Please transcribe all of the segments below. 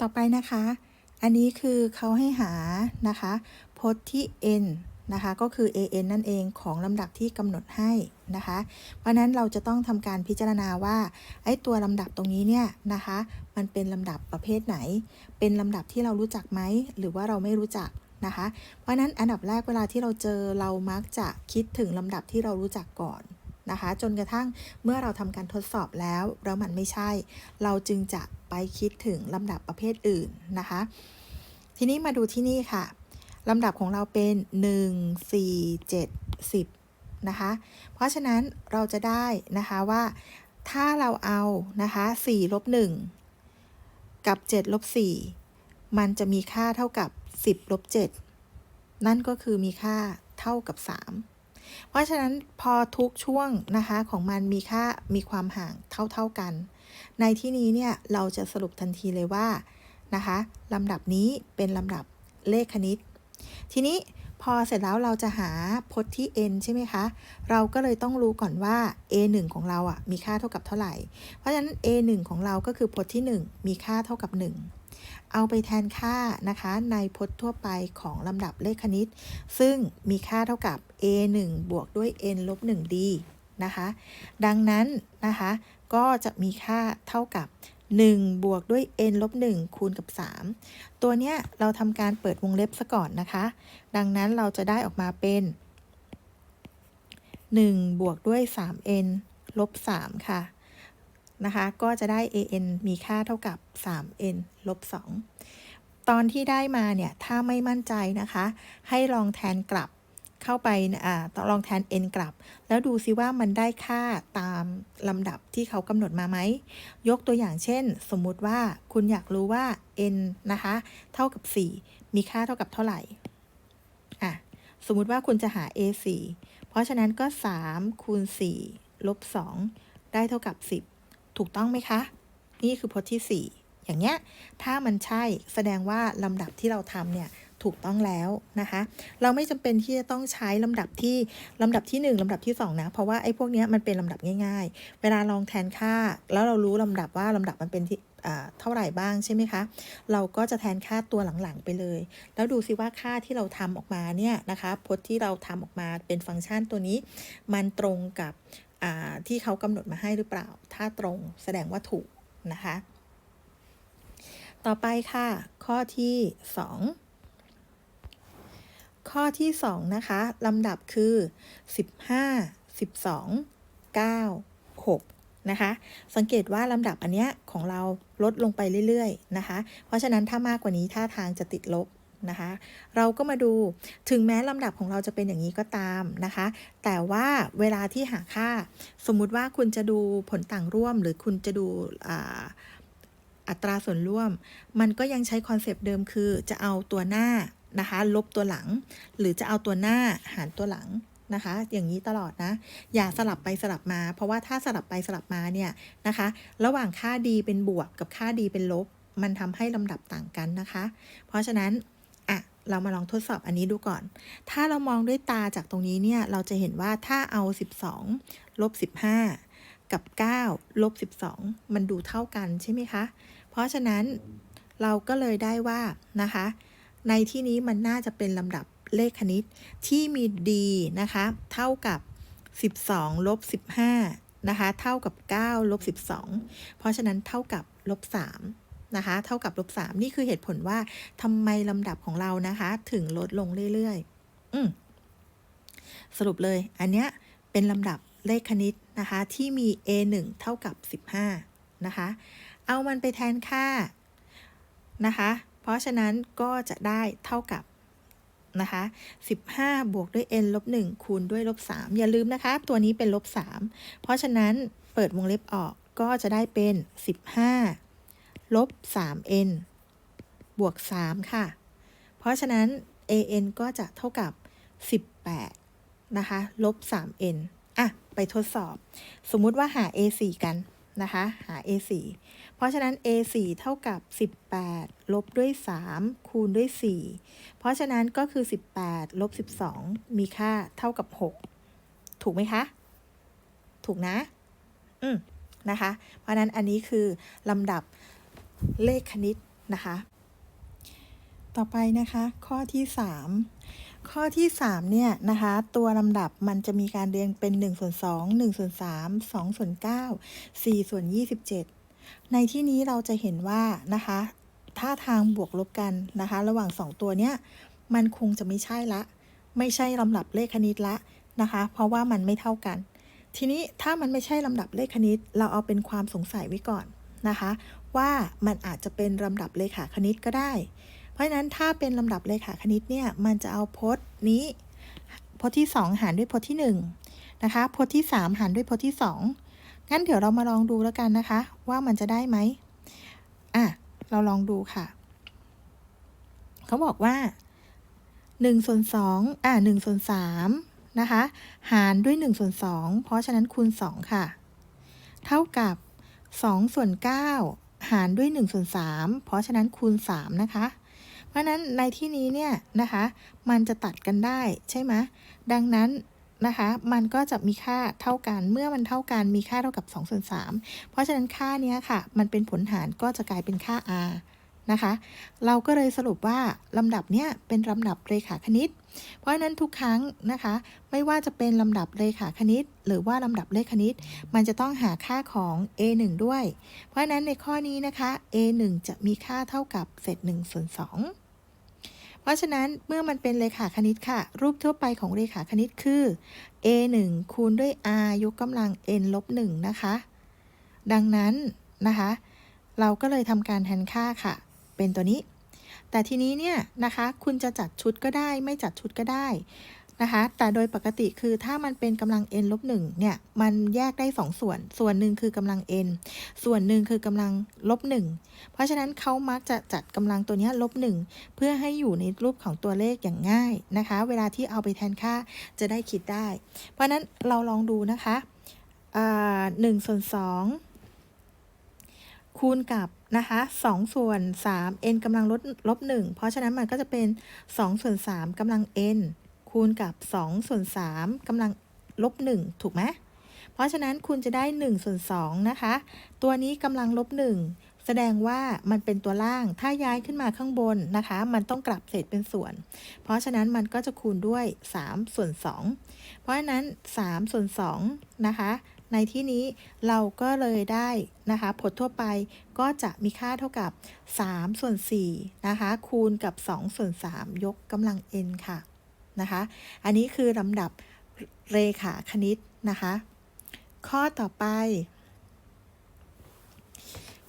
ต่อไปนะคะ อันนี้คือเขาให้หานะคะพจน์ที่ n นะคะก็คือ an นั่นเองของลำดับที่กำหนดให้นะคะ เพราะนั้นเราจะต้องทำการพิจารณาว่าไอ้ตัวลำดับตรงนี้เนี่ยนะคะ มันเป็นลำดับประเภทไหน เป็นลำดับที่เรารู้จักไหม หรือว่าเราไม่รู้จักนะคะ เพราะนั้นอันดับแรกเวลาที่เราเจอเรามักจะคิดถึงลำดับที่เรารู้จักก่อน นะคะ จนกระทั่งเมื่อเราทำการทดสอบแล้วแล้วมันไม่ใช่ เราจึงจะไปคิดถึงลำดับประเภทอื่นนะคะ ทีนี้มาดูที่นี่ค่ะลำดับของเราเป็น 1 4 7 10นะคะ เพราะฉะนั้นเราจะได้นะคะว่าถ้าเราเอานะคะ4ลบ1กับ7ลบ4มันจะมีค่าเท่ากับ 10ลบ7นั่นก็คือมีค่าเท่ากับ 3 เพราะฉะนั้นพอทุกช่วงนะคะของมันมีค่ามีความห่างเท่าๆกัน ในที่นี้เนี่ยเราจะสรุปทันทีเลยว่านะคะลำดับนี้เป็นลำดับเลขคณิต ทีนี้พอเสร็จแล้วเราจะหาพจน์ที่ n ใช่ไหมคะ เราก็เลยต้องรู้ก่อนว่า a 1ของเราอะมีค่าเท่ากับเท่าไหร่ เพราะฉะนั้น a 1ของเราก็คือพจน์ที่ 1 มีค่าเท่ากับ 1 เอาไปแทนค่านะคะในพจน์ทั่วไปของลำดับเลขคณิต ซึ่งมีค่าเท่ากับ a 1บวกด้วย n ลบ 1 d นะคะ ดังนั้นนะคะ ก็จะมีค่าเท่ากับ 1 บวกด้วย n ลบ 1 คูณกับ 3 ตัวเนี้ยเราทำการเปิดวงเล็บซะก่อนนะคะ ดังนั้นเราจะได้ออกมาเป็น 1 บวกด้วย 3n ลบ 3 ค่ะ นะคะ ก็จะได้ an มีค่าเท่ากับ 3n ลบ 2 ตอนที่ได้มาเนี่ย ถ้าไม่มั่นใจนะคะ ให้ลองแทนกลับเข้าไปอ่าลองแทน n กลับ แล้วดูซิว่ามันได้ค่าตามลำดับที่เขากำหนดมาไหม ยกตัวอย่างเช่น สมมุติว่าคุณอยากรู้ว่า n นะคะ เท่ากับ 4 มีค่าเท่ากับเท่าไหร่อะสมมุติว่าคุณจะหา a 4เพราะฉะนั้นก็ 3 คูณ 4 ลบ 2 ได้เท่ากับ 10 ถูกต้องไหมคะ นี่คือพจน์ที่ 4 อย่างเงี้ย ถ้ามันใช่แสดงว่าลำดับที่เราทำเนี่ยถูกต้องแล้วนะคะ เราไม่จำเป็นที่จะต้องใช้ลำดับที่ลำดับที่ 1ลำดับที่ 2 นะ เพราะว่าไอ้พวกนี้มันเป็นลำดับง่าย ๆ เวลาลองแทนค่า แล้วเรารู้ลำดับว่าลำดับมันเป็นที่เท่าไหร่บ้างใช่ไหมคะ เราก็จะแทนค่าตัวหลังๆไปเลย แล้วดูซิว่าค่าที่เราทำออกมาเนี่ยนะคะพจน์ที่เราทำออกมาเป็นฟังก์ชันตัวนี้ มันตรงกับ ที่เขากำหนดมาให้หรือเปล่า ถ้าตรงแสดงว่าถูกนะคะ ต่อไปค่ะ ข้อที่ 2 ข้อที่ 2 นะคะลำดับคือ 15 12 9 6 นะคะ สังเกตว่าลำดับอันเนี้ยของเราลดลงไปเรื่อย ๆ นะคะ เพราะฉะนั้นถ้ามากกว่านี้ท่าทางจะติดลบ นะคะ เราก็มาดูถึงแม้ลำดับของเราจะเป็นอย่างนี้ก็ตามนะคะ แต่ว่าเวลาที่หาค่า สมมุติว่าคุณจะดูผลต่างร่วม หรือคุณจะดูอัตราส่วนร่วม มันก็ยังใช้คอนเซปต์เดิมคือจะเอาตัวหน้านะคะ ลบตัวหลัง หรือจะเอาตัวหน้าหารตัวหลังนะคะ อย่างนี้ตลอดนะ อย่าสลับไปสลับมา เพราะว่าถ้าสลับไปสลับมาเนี่ยนะคะ ระหว่างค่าดีเป็นบวกกับค่าดีเป็นลบ มันทำให้ลำดับต่างกันนะคะ เพราะฉะนั้น เรามาลองทดสอบอันนี้ดูก่อน ถ้าเรามองด้วยตาจากตรงนี้เนี่ย เราจะเห็นว่าถ้าเอา 12ลบ15 กับ9ลบ12 มันดูเท่ากันใช่ไหมคะ เพราะฉะนั้นเราก็เลยได้ว่านะคะ ในที่นี้มันน่าจะเป็นลำดับเลขคณิตที่มี d นะคะ เท่ากับ 12ลบ15 นะคะ เท่ากับ9ลบ12 เพราะฉะนั้นเท่ากับลบ3 นะคะ เท่ากับลบ3นี่คือเหตุผลว่าทำไมลำดับของเรานะคะ ถึงลดลงเรื่อยๆ อืมสรุปเลย อันเนี้ยเป็นลำดับเลขคณิตนะคะ ที่มี a 1เท่ากับ 15 นะคะ เอามันไปแทนค่านะคะ เพราะฉะนั้นก็จะได้เท่ากับนะคะ15 บวกด้วย n ลบ1คูณด้วยลบ3อย่าลืมนะคะ ตัวนี้เป็นลบ3เพราะฉะนั้นเปิดวงเล็บออกก็จะได้เป็น 15 ลบ 3n บวก 3 ค่ะ เพราะฉะนั้น an ก็จะเท่ากับ 18 นะคะ ลบ 3n อะ ไปทดสอบ สมมุติว่าหา a4 กันนะคะ หา a4 เพราะฉะนั้น a4 เท่ากับ 18 ลบด้วย 3 คูณด้วย 4 เพราะฉะนั้นก็คือ 18 ลบ 12 มีค่าเท่ากับ 6 ถูกไหมคะ ถูกนะ อืมนะคะ เพราะนั้นอันนี้คือลำดับ เลขคณิตนะคะ ต่อไปนะคะข้อที่ 3 ข้อที่ 3 เนี่ยนะคะ ตัวลำดับมันจะมีการเรียงเป็น1ส่วน2 1ส่วน3 2ส่วน9 4ส่วน27 ในที่นี้เราจะเห็นว่านะคะถ้าทางบวกลบกันนะคะ ระหว่าง 2 ตัวเนี้ยมันคงจะไม่ใช่ละ ไม่ใช่ลำดับเลขคณิตละนะคะ เพราะว่ามันไม่เท่ากัน ทีนี้ถ้ามันไม่ใช่ลำดับเลขคณิต เราเอาเป็นความสงสัยไว้ก่อนนะคะ ว่ามันอาจจะเป็นลำดับเลขาคณิตก็ได้ เพราะฉะนั้นถ้าเป็นลำดับเลขาคณิตเนี่ยมันจะเอาพจน์นี้พจน์ที่ 2 หารด้วยพจน์ที่1นะคะพจน์ที่ 3 หารด้วยพจน์ที่ 2 งั้นเดี๋ยวเรามาลองดูแล้วกันนะคะ ว่ามันจะได้ไหมอะเราลองดูค่ะ เขาบอกว่า1ส่วน2อะ1ส่วน3นะคะ หารด้วย1ส่วน2เพราะฉะนั้นคูณ 2 ค่ะ เท่ากับ2ส่วน9 หารด้วย1ส่วน3เพราะฉะนั้นคูณ 3 นะคะ เพราะนั้นในที่นี้เนี่ยนะคะ มันจะตัดกันได้ใช่ไหมดังนั้นนะคะ มันก็จะมีค่าเท่ากัน เมื่อมันเท่ากัน มีค่าเท่ากับ2ส่วน3เพราะฉะนั้นค่าเนี้ยค่ะ มันเป็นผลหารก็จะกลายเป็นค่า r นะคะ เราก็เลยสรุปว่าลำดับเนี้ยเป็นลำดับเรขาคณิต เพราะฉะนั้นทุกครั้งนะคะ ไม่ว่าจะเป็นลำดับเรขาคณิต หรือว่าลำดับเลขคณิต มันจะต้องหาค่าของ a 1 ด้วย เพราะฉะนั้นในข้อนี้นะคะ a 1 จะมีค่าเท่ากับเศษ1ส่วน2เพราะฉะนั้นเมื่อมันเป็นเรขาคณิตค่ะ รูปทั่วไปของเรขาคณิตคือ a 1 คูณด้วย r ยกกำลัง n ลบ1นะคะ ดังนั้นนะคะเราก็เลยทำการแทนค่าค่ะ เป็นตัวนี้ แต่ทีนี้เนี่ยนะคะคุณจะจัดชุดก็ได้ ไม่จัดชุดก็ได้นะคะแต่โดยปกติคือถ้ามันเป็นกำลัง n ลบ1เนี่ยมันแยกได้ 2 ส่วน ส่วนหนึ่งคือกำลัง n ส่วนหนึ่งคือกำลังลบ1เพราะฉะนั้นเขามักจะจัดกำลังตัวนี้ลบ1เพื่อให้อยู่ในรูปของตัวเลขอย่างง่ายนะคะ เวลาที่เอาไปแทนค่าจะได้คิดได้ เพราะฉะนั้นเราลองดูนะคะอ่า1ส่วน2 คูณกับนะคะ2ส่วน 3 n กำลังลดลบ 1 เพราะฉะนั้นมันก็จะเป็น 2 ส่วน 3กำลัง n คูณกับ 2 ส่วน 3กำลังลบ 1 ถูกไหมเพราะฉะนั้นคุณจะได้ 1 ส่วน 2 นะคะ ตัวนี้กำลังลบ 1 แสดงว่ามันเป็นตัวล่าง ถ้าย้ายขึ้นมาข้างบนนะคะ มันต้องกลับเศษเป็นส่วน เพราะฉะนั้นมันก็จะคูณด้วย 3 ส่วน 2 เพราะฉะนั้น 3 ส่วน 2 นะคะ ในที่นี้เราก็เลยได้นะคะผลทั่วไปก็จะมีค่าเท่ากับ 3 ส่วน4นะคะคูณกับ 2 ส่วน 3 ยกกำลัง n ค่ะนะคะอันนี้คือลำดับเรขาคณิตนะคะ ข้อต่อไป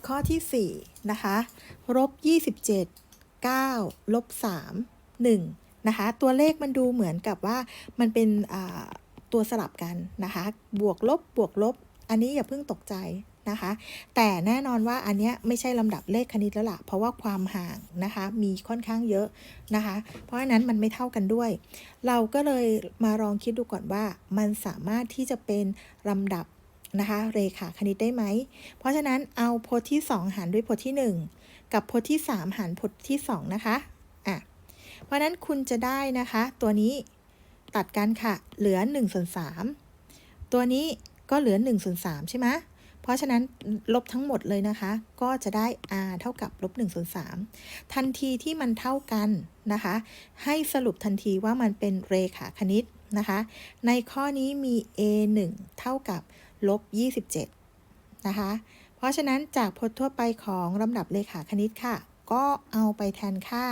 ข้อที่ 4 นะคะลบ27 9ลบ3 1 นะคะ ตัวเลขมันดูเหมือนกับว่ามันเป็น ตัวสลับกันนะคะ บวกลบบวกลบ อันนี้อย่าเพิ่งตกใจนะคะ แต่แน่นอนว่าอันเนี้ยไม่ใช่ลำดับเลขคณิตแล้วล่ะ เพราะว่าความห่างนะคะมีค่อนข้างเยอะนะคะ เพราะฉะนั้นมันไม่เท่ากันด้วย เราก็เลยมาลองคิดดูก่อนว่า มันสามารถที่จะเป็นลำดับนะคะเรขาคณิตได้ไหม เพราะฉะนั้นเอาพจน์ที่ 2 หารด้วยพจน์ที่ 1 กับพจน์ที่ 3 หารพจน์ที่ 2 นะคะอะเพราะฉะนั้นคุณจะได้นะคะ ตัวนี้ ตัดกันค่ะ เหลือ1ส่วน3ตัวนี้ก็เหลือ1ส่วน3ใช่ไหมเพราะฉะนั้นลบทั้งหมดเลยนะคะ ก็จะได้ r เท่ากับลบ1ส่วน3ทันทีที่มันเท่ากันนะคะ ให้สรุปทันทีว่ามันเป็นเรขาคณิตนะคะ ในข้อนี้มี a 1 เท่ากับลบ27 นะคะ เพราะฉะนั้นจากพจน์ทั่วไปของลำดับเรขาคณิตค่ะ ก็เอาไปแทนค่า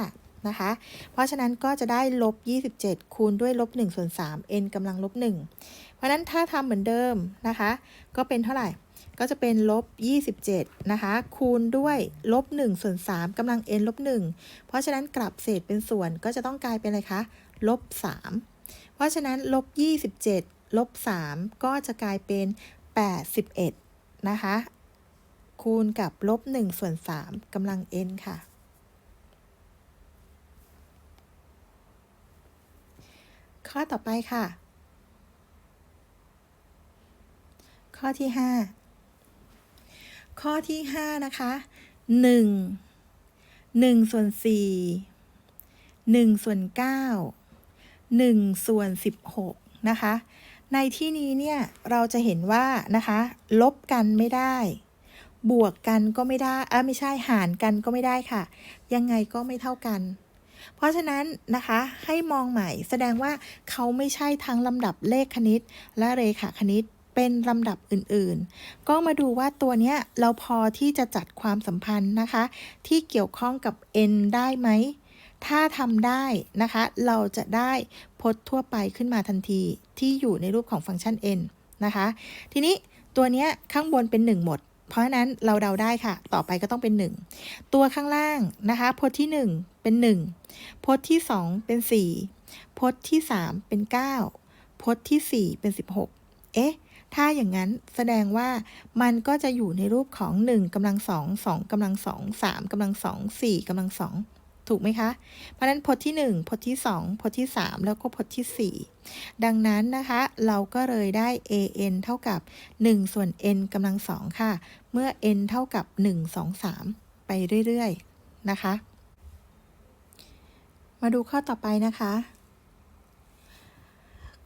นะคะ เพราะฉะนั้นก็จะได้ลบ 27 คูณด้วยลบ1ส่วน3 n กำลังลบ 1 เพราะฉะนั้นถ้าทำเหมือนเดิมนะคะ ก็เป็นเท่าไหร่ ก็จะเป็นลบ 27 นะคะ คูณด้วยลบ1ส่วน3กำลัง n ลบ 1 เพราะฉะนั้นกลับเศษเป็นส่วนก็จะต้องกลายเป็นอะไรคะ ลบ 3 เพราะฉะนั้นลบ 27 ลบ 3 ก็จะกลายเป็น 81 นะคะ คูณกับลบ1ส่วน3กำลัง n ค่ะ ข้อต่อไปค่ะ ข้อที่ 5 ข้อที่ 5 นะคะ 1 1ส่วน4 1ส่วน9 1ส่วน16 นะคะ ในที่นี้เนี่ยเราจะเห็นว่านะคะ ลบกันไม่ได้ บวกกันก็ไม่ได้อะไม่ใช่หารกันก็ไม่ได้ค่ะ ยังไงก็ไม่เท่ากัน เพราะฉะนั้นนะคะให้มองใหม่แสดงว่าเขาไม่ใช่ทั้งลำดับเลขคณิต และเรขาคณิตเป็นลำดับอื่นๆ ก็มาดูว่าตัวเนี้ยเราพอที่จะจัดความสัมพันธ์นะคะ ที่เกี่ยวข้องกับ n ได้ไหม ถ้าทำได้นะคะ เราจะได้พจน์ทั่วไปขึ้นมาทันทีที่อยู่ในรูปของฟังก์ชัน n นะคะ ทีนี้ตัวเนี้ยข้างบนเป็น 1 หมด เพราะฉะนั้นเราเดาได้ค่ะ ต่อไปก็ต้องเป็น 1 ตัวข้างล่างนะคะพจน์ที่ 1 เป็น 1 พจน์ที่ 2 เป็น 4 พจน์ที่ 3 เป็น 9 พจน์ที่ 4 เป็น 16 เอ๊ะ ถ้าอย่างนั้นแสดงว่ามันก็จะอยู่ในรูปของ 1กำลัง 2 2กำลัง 2 3กำลัง 2 4กำลัง 2 ถูกไหมคะ เพราะนั้นพจน์ที่ 1 พจน์ที่ 2 พจน์ที่ 3 แล้วก็พจน์ที่ 4 ดังนั้นนะคะ เราก็เลยได้ an เท่ากับ 1 ส่วน n กำลัง 2 ค่ะ เมื่อ n เท่ากับ 1 2 3 ไปเรื่อยๆ นะคะ มาดูข้อต่อไปนะคะ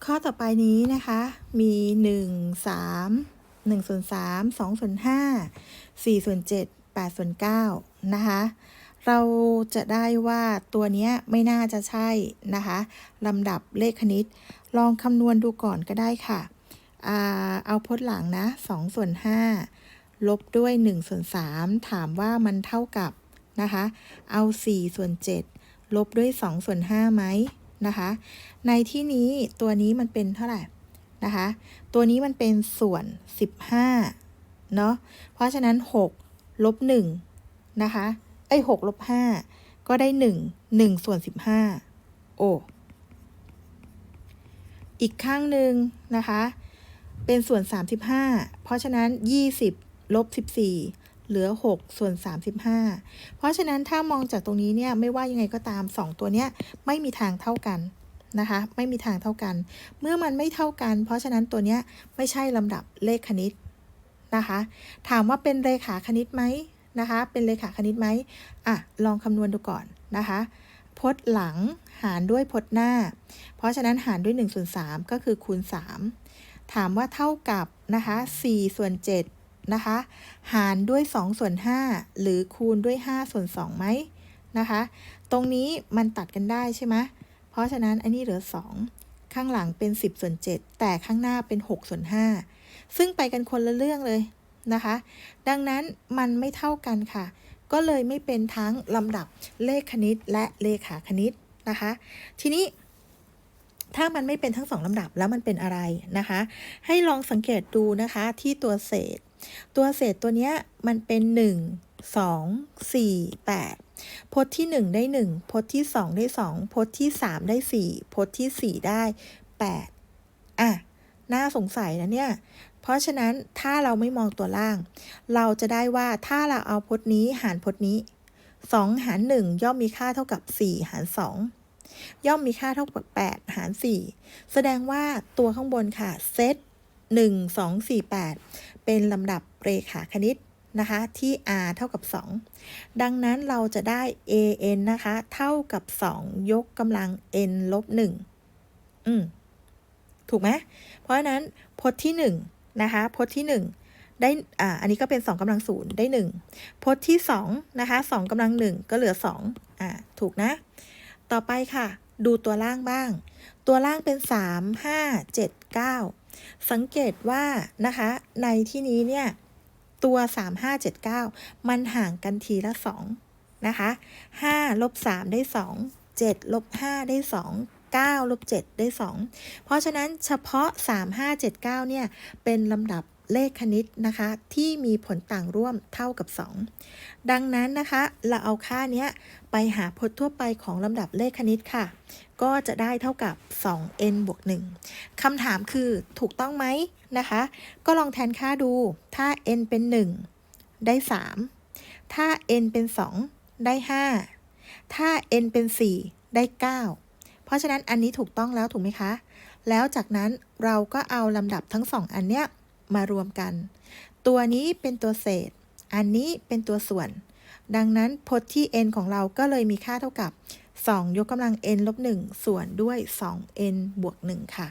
ข้อต่อไปนี้นะคะ มี 1 3 1ส่วน3 2ส่วน5 4ส่วน7 8ส่วน9นะคะ เราจะได้ว่าตัวนี้ไม่น่าจะใช่นะคะลำดับเลขคณิต ลองคำนวณดูก่อนก็ได้ค่ะอเอาพจน์หลังนะ2ส่วน5ลบด้วย1ส่วน3ถามว่ามันเท่ากับนะคะ เอา4ส่วน7 ลบด้วย2ส่วน5ไหมนะคะ ในที่นี้ตัวนี้มันเป็นเท่าไหร่นะคะ ตัวนี้มันเป็นส่วน 15 เนาะ เพราะฉะนั้น 6 ลบ 1 นะคะเอ้6ลบ 5 ก็ได้ 1 1 ส่วน 15 โอ้ อีกข้างหนึ่งนะคะ เป็นส่วน 35 เพราะฉะนั้น 20 ลบ 14 เหลือ 6 ส่วน 35 เพราะฉะนั้นถ้ามองจากตรงนี้เนี่ยไม่ว่ายังไงก็ตาม 2 ตัวเนี้ยไม่มีทางเท่ากันนะคะ ไม่มีทางเท่ากัน เมื่อมันไม่เท่ากัน เพราะฉะนั้นตัวเนี้ยไม่ใช่ลำดับเลขคณิตนะคะ ถามว่าเป็นเรขาคณิตไหมนะคะ เป็นเรขาคณิตไหมอะลองคำนวณดูก่อนนะคะพจน์หลังหารด้วยพจน์หน้า เพราะฉะนั้นหารด้วย1ส่วน3ก็คือคูณ 3 ถามว่าเท่ากับนะคะ4ส่วน7 นะคะ หารด้วย2ส่วน5หรือคูณด้วย5ส่วน2ไหมนะคะ ตรงนี้มันตัดกันได้ใช่ไหมเพราะฉะนั้นอันนี้เหลือ 2 ข้างหลังเป็น 10ส่วน7แต่ข้างหน้าเป็น6ส่วน5ซึ่งไปกันคนละเรื่องเลยนะคะ ดังนั้นมันไม่เท่ากันค่ะ ก็เลยไม่เป็นทั้งลำดับเลขคณิตและเลขาคณิตนะคะ ทีนี้ถ้ามันไม่เป็นทั้งสองลำดับแล้วมันเป็นอะไรนะคะ ให้ลองสังเกตดูนะคะที่ตัวเศษ ตัวเศษตัวเนี้ยมันเป็น 1 2 4 8พจน์ที่ 1 ได้ 1พจน์ที่ 2 ได้ 2พจน์ที่ 3 ได้ 4พจน์ที่ 4 ได้ 8 อะ น่าสงสัยนะเนี่ย เพราะฉะนั้นถ้าเราไม่มองตัวล่าง เราจะได้ว่าถ้าเราเอาพจน์นี้หารพจน์นี้ 2 หาร 1 ย่อมมีค่าเท่ากับ 4 หาร 2 ย่อมมีค่าเท่ากับ 8 หาร 4 แสดงว่าตัวข้างบนค่ะเซต1 2 4 8 เป็นลำดับเรขาคณิตนะคะที่ r เท่ากับ 2 ดังนั้นเราจะได้ an นะคะเท่ากับ 2 ยกกำลัง n ลบ1อืมถูกไหมเพราะฉะนั้นพจน์ที่1นะคะพจน์ที่ 1 ได้อ่าอันนี้ก็เป็น 2กำลังศูนย์ได้ 1 พจน์ที่2นะคะ2กำลัง 1 ก็เหลือ2อ่าถูกนะ ต่อไปค่ะ ดูตัวล่างบ้าง ตัวล่างเป็น 3 5 7 9 สังเกตว่านะคะในที่นี้เนี่ยตัว 3 5 7 9 มันห่างกันทีละ 2 นะคะ5ลบ3ได้ 2 7ลบ5ได้ 2 9ลบ7ได้ 2 เพราะฉะนั้นเฉพาะ 3 5 7 9 เนี่ย เป็นลำดับ เลขคณิตนะคะ ที่มีผลต่างร่วมเท่ากับ 2 ดังนั้นนะคะ เราเอาค่านี้ไปหาพจน์ทั่วไปของลำดับเลขคณิตค่ะ ก็จะได้เท่ากับ 2n บวก1คำถามคือถูกต้องไหมนะคะ ก็ลองแทนค่าดู ถ้า n เป็น 1 ได้ 3 ถ้า n เป็น 2 ได้ 5 ถ้า n เป็น 4 ได้ 9เพราะฉะนั้นอันนี้ถูกต้องแล้วถูกไหมคะ แล้วจากนั้นเราก็เอาลำดับทั้งสองอันเนี้ย มารวมกัน ตัวนี้เป็นตัวเศษ อันนี้เป็นตัวส่วน ดังนั้นพจน์ที่ n ของเราก็เลยมีค่าเท่ากับ 2 ยกกำลัง n ลบ1ส่วนด้วย 2n บวก1ค่ะ